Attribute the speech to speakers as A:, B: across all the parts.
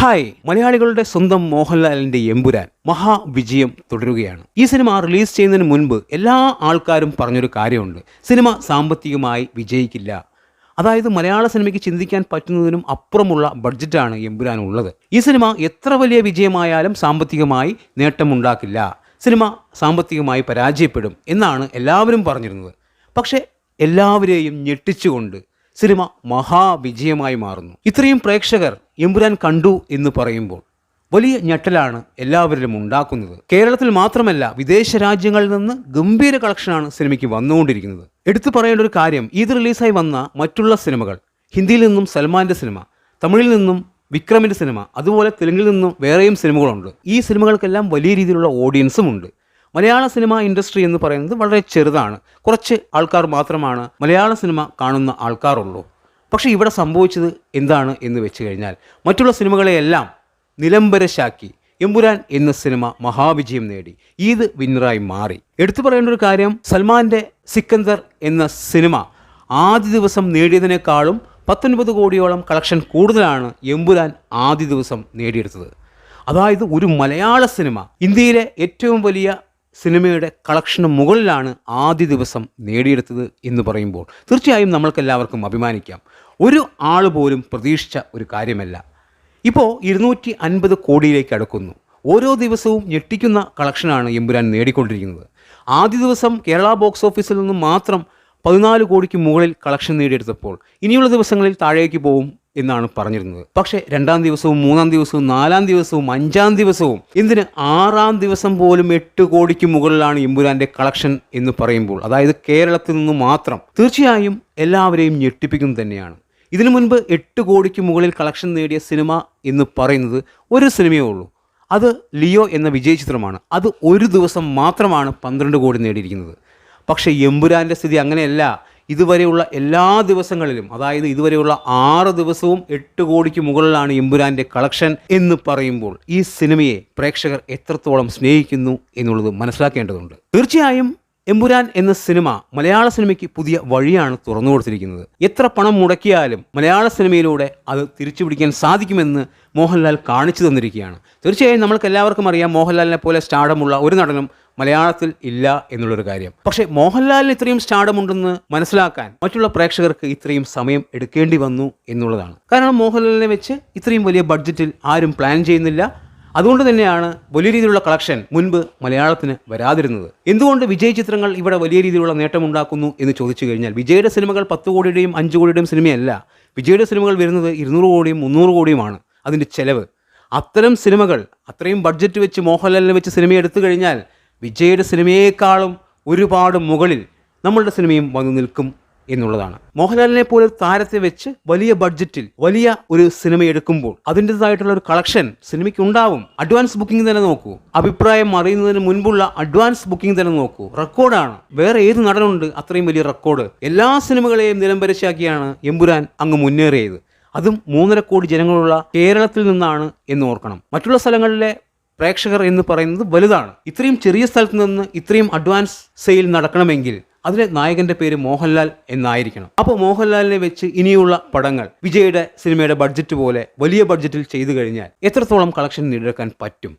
A: Hi മലയാളികളുടെ സ്വന്തം മോഹൻലാലിന്റെ എമ്പുരാൻ മഹാവിജയം തുടരുകയാണ്. ഈ സിനിമ റിലീസ് ചെയ്യുന്നതിന് മുൻപ് എല്ലാ ആൾക്കാരും പറഞ്ഞൊരു കാര്യമുണ്ട്. സിനിമ സാമ്പത്തികമായി വിജയിക്കില്ല. അതായത് മലയാള സിനിമയ്ക്ക് ചിന്തിക്കാൻ പറ്റുന്നതിനും അപ്പുറമുള്ള ബഡ്ജറ്റാണ് എമ്പുരാൻ ഉള്ളത്. ഈ സിനിമ എത്ര വലിയ വിജയമായാലും സാമ്പത്തികമായി നേട്ടമുണ്ടാക്കില്ല. സിനിമ സാമ്പത്തികമായി പരാജയപ്പെടും എന്നാണ് എല്ലാവരും പറഞ്ഞിരുന്നത്. പക്ഷേ എല്ലാവരെയും ഞെട്ടിച്ചുകൊണ്ട് സിനിമ മഹാവിജയമായി മാറുന്നു. ഇത്രയും പ്രേക്ഷകർ എമ്പുരാൻ കണ്ടു എന്ന് പറയുമ്പോൾ വലിയ ഞെട്ടലാണ് എല്ലാവരിലും ഉണ്ടാക്കുന്നത്. കേരളത്തിൽ മാത്രമല്ല വിദേശ രാജ്യങ്ങളിൽ നിന്ന് ഗംഭീര കളക്ഷനാണ് സിനിമയ്ക്ക് വന്നുകൊണ്ടിരിക്കുന്നത്. എടുത്തു പറയേണ്ട ഒരു കാര്യം ഇത് റിലീസായി വന്ന മറ്റുള്ള സിനിമകൾ ഹിന്ദിയിൽ നിന്നും സൽമാന്റെ സിനിമ തമിഴിൽ നിന്നും വിക്രമിന്റെ സിനിമ അതുപോലെ തെലുങ്കിൽ നിന്നും വേറെയും സിനിമകളുണ്ട്. ഈ സിനിമകൾക്കെല്ലാം വലിയ രീതിയിലുള്ള ഓഡിയൻസും ഉണ്ട്. മലയാള സിനിമ ഇൻഡസ്ട്രി എന്ന് പറയുന്നത് വളരെ ചെറുതാണ്. കുറച്ച് ആൾക്കാർ മാത്രമാണ് മലയാള സിനിമ കാണുന്ന ആൾക്കാരുള്ളൂ. പക്ഷേ ഇവിടെ സംഭവിച്ചത് എന്താണ് എന്ന് വെച്ച് കഴിഞ്ഞാൽ മറ്റുള്ള സിനിമകളെയെല്ലാം നിലംബരശാക്കി എമ്പുരാൻ എന്ന സിനിമ മഹാവിജയം നേടി. ഈദ് വിന്നറായി മാറി. എടുത്തു പറയേണ്ട ഒരു കാര്യം സൽമാന്റെ സിക്കന്ദർ എന്ന സിനിമ ആദ്യ ദിവസം നേടിയതിനേക്കാളും പത്തൊൻപത് കോടിയോളം കളക്ഷൻ കൂടുതലാണ് എമ്പുരാൻ ആദ്യ ദിവസം നേടിയെടുത്തത്. അതായത് ഒരു മലയാള സിനിമ ഇന്ത്യയിലെ ഏറ്റവും വലിയ സിനിമയുടെ കളക്ഷന് മുകളിലാണ് ആദ്യ ദിവസം നേടിയെടുത്തത് എന്ന് പറയുമ്പോൾ തീർച്ചയായും നമ്മൾക്കെല്ലാവർക്കും അഭിമാനിക്കാം. ഒരു ആൾ പോലും പ്രതീക്ഷിച്ച ഒരു കാര്യമല്ല. ഇപ്പോൾ ഇരുന്നൂറ്റി അൻപത് കോടിയിലേക്ക് അടുക്കുന്നു. ഓരോ ദിവസവും ഞെട്ടിക്കുന്ന കളക്ഷനാണ് എമ്പുരാൻ നേടിക്കൊണ്ടിരിക്കുന്നത്. ആദ്യ ദിവസം കേരള ബോക്സ് ഓഫീസിൽ നിന്നും മാത്രം പതിനാല് കോടിക്ക് മുകളിൽ കളക്ഷൻ നേടിയെടുത്തപ്പോൾ ഇനിയുള്ള ദിവസങ്ങളിൽ താഴേക്ക് പോവും എന്നാണ് പറഞ്ഞിരുന്നത്. പക്ഷെ രണ്ടാം ദിവസവും മൂന്നാം ദിവസവും നാലാം ദിവസവും അഞ്ചാം ദിവസവും എന്തിന് ആറാം ദിവസം പോലും എട്ട് കോടിക്ക് മുകളിലാണ് എമ്പുരാന്റെ കളക്ഷൻ എന്ന് പറയുമ്പോൾ അതായത് കേരളത്തിൽ നിന്ന് മാത്രം തീർച്ചയായും എല്ലാവരെയും ഞെട്ടിപ്പിക്കുന്നത് തന്നെയാണ്. ഇതിനു മുൻപ് എട്ട് കോടിക്ക് മുകളിൽ കളക്ഷൻ നേടിയ സിനിമ എന്ന് പറയുന്നത് ഒരു സിനിമയേ ഉള്ളൂ. അത് ലിയോ എന്ന വിജയ ചിത്രമാണ്. അത് ഒരു ദിവസം മാത്രമാണ് പന്ത്രണ്ട് കോടി നേടിയിരിക്കുന്നത്. പക്ഷേ എമ്പുരാന്റെ സ്ഥിതി അങ്ങനെയല്ല. ഇതുവരെയുള്ള എല്ലാ ദിവസങ്ങളിലും അതായത് ഇതുവരെയുള്ള ആറ് ദിവസവും എട്ട് കോടിക്ക് മുകളിലാണ് എമ്പുരാന്റെ കളക്ഷൻ എന്ന് പറയുമ്പോൾ ഈ സിനിമയെ പ്രേക്ഷകർ എത്രത്തോളം സ്നേഹിക്കുന്നു എന്നുള്ളത് മനസ്സിലാക്കേണ്ടതുണ്ട്. തീർച്ചയായും എമ്പുരാൻ എന്ന സിനിമ മലയാള സിനിമയ്ക്ക് പുതിയ വഴിയാണ് തുറന്നു കൊടുത്തിരിക്കുന്നത്. എത്ര പണം മുടക്കിയാലും മലയാള സിനിമയിലൂടെ അത് തിരിച്ചു പിടിക്കാൻ സാധിക്കുമെന്ന് മോഹൻലാൽ കാണിച്ചു തന്നിരിക്കുകയാണ്. തീർച്ചയായും നമ്മൾക്ക് എല്ലാവർക്കും അറിയാം മോഹൻലാലിനെ പോലെ സ്റ്റാഡമുള്ള ഒരു നടനും മലയാളത്തിൽ ഇല്ല എന്നുള്ളൊരു കാര്യം. പക്ഷേ മോഹൻലാലിന് ഇത്രയും സ്റ്റാർഡം ഉണ്ടെന്ന് മനസ്സിലാക്കാൻ മറ്റുള്ള പ്രേക്ഷകർക്ക് ഇത്രയും സമയം എടുക്കേണ്ടി വന്നു എന്നുള്ളതാണ്. കാരണം മോഹൻലാലിനെ വെച്ച് ഇത്രയും വലിയ ബഡ്ജറ്റിൽ ആരും പ്ലാൻ ചെയ്യുന്നില്ല. അതുകൊണ്ട് തന്നെയാണ് വലിയ രീതിയിലുള്ള കളക്ഷൻ മുൻപ് മലയാളത്തിന് വരാതിരുന്നത്. എന്തുകൊണ്ട് വിജയ് ചിത്രങ്ങൾ ഇവിടെ വലിയ രീതിയിലുള്ള നേട്ടമുണ്ടാക്കുന്നു എന്ന് ചോദിച്ചു കഴിഞ്ഞാൽ വിജയുടെ സിനിമകൾ പത്ത് കോടിയുടെയും അഞ്ച് കോടിയുടെയും സിനിമയല്ല. വിജയുടെ സിനിമകൾ വരുന്നത് ഇരുന്നൂറ് കോടിയും മുന്നൂറ് കോടിയുമാണ് അതിന്റെ ചെലവ്. അത്തരം സിനിമകൾ അത്രയും ബഡ്ജറ്റ് വെച്ച് മോഹൻലാലിനെ വെച്ച് സിനിമ എടുത്തു കഴിഞ്ഞാൽ വിജയുടെ സിനിമയേക്കാളും ഒരുപാട് മുകളിൽ നമ്മളുടെ സിനിമയും വന്നു നിൽക്കും എന്നുള്ളതാണ്. മോഹൻലാലിനെ പോലെ താരത്തെ വെച്ച് വലിയ ബഡ്ജറ്റിൽ വലിയ ഒരു സിനിമ എടുക്കുമ്പോൾ അതിന്റെതായിട്ടുള്ള ഒരു കളക്ഷൻ സിനിമയ്ക്ക് ഉണ്ടാവും. അഡ്വാൻസ് ബുക്കിംഗ് തന്നെ നോക്കൂ. അഭിപ്രായം അറിയുന്നതിന് മുൻപുള്ള അഡ്വാൻസ് ബുക്കിംഗ് തന്നെ നോക്കൂ. റെക്കോർഡാണ്. വേറെ ഏത് നടനുണ്ട് അത്രയും വലിയ റെക്കോർഡ്. എല്ലാ സിനിമകളെയും നിലംപരിശാക്കിയാണ് എമ്പുരാൻ അങ്ങ് മുന്നേറിയത്. അതും മൂന്നര കോടി ജനങ്ങളുള്ള കേരളത്തിൽ നിന്നാണ് എന്ന് ഓർക്കണം. മറ്റുള്ള സ്ഥലങ്ങളിലെ പ്രേക്ഷകർ എന്ന് പറയുന്നത് വലുതാണ്. ഇത്രയും ചെറിയ സ്ഥലത്ത് നിന്ന് ഇത്രയും അഡ്വാൻസ് സെയിൽ നടക്കണമെങ്കിൽ അതിലെ നായകന്റെ പേര് മോഹൻലാൽ എന്നായിരിക്കണം. അപ്പോൾ മോഹൻലാലിനെ വെച്ച് ഇനിയുള്ള പടങ്ങൾ വിജയുടെ സിനിമയുടെ ബഡ്ജറ്റ് പോലെ വലിയ ബഡ്ജറ്റിൽ ചെയ്തു കഴിഞ്ഞാൽ എത്രത്തോളം കളക്ഷൻ നേടിയെടുക്കാൻ പറ്റും?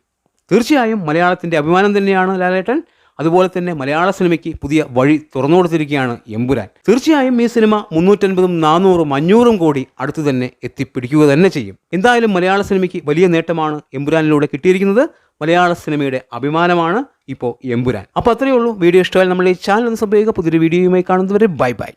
A: തീർച്ചയായും മലയാളത്തിന്റെ അഭിമാനം തന്നെയാണ് ലാലേട്ടൻ. അതുപോലെ തന്നെ മലയാള സിനിമയ്ക്ക് പുതിയ വഴി തുറന്നു കൊടുത്തിരിക്കുകയാണ് എമ്പുരാൻ. തീർച്ചയായും ഈ സിനിമ മുന്നൂറ്റൻപതും നാനൂറും അഞ്ഞൂറും കോടി അടുത്ത് തന്നെ എത്തിപ്പിടിക്കുക തന്നെ ചെയ്യും. എന്തായാലും മലയാള സിനിമയ്ക്ക് വലിയ നേട്ടമാണ് എമ്പുരാനിലൂടെ കിട്ടിയിരിക്കുന്നത്. മലയാള സിനിമയുടെ അഭിമാനമാണ് ഇപ്പോൾ എമ്പുരാൻ. അപ്പോൾ അത്രയേ ഉള്ളൂ. വീഡിയോ ഇഷ്ടമായാൽ നമ്മൾ ഈ ചാനൽ ഒന്ന് സംഭവിക്കുക പുതിയൊരു വീഡിയോയുമായി കാണുന്നവരെ ബൈ ബൈ.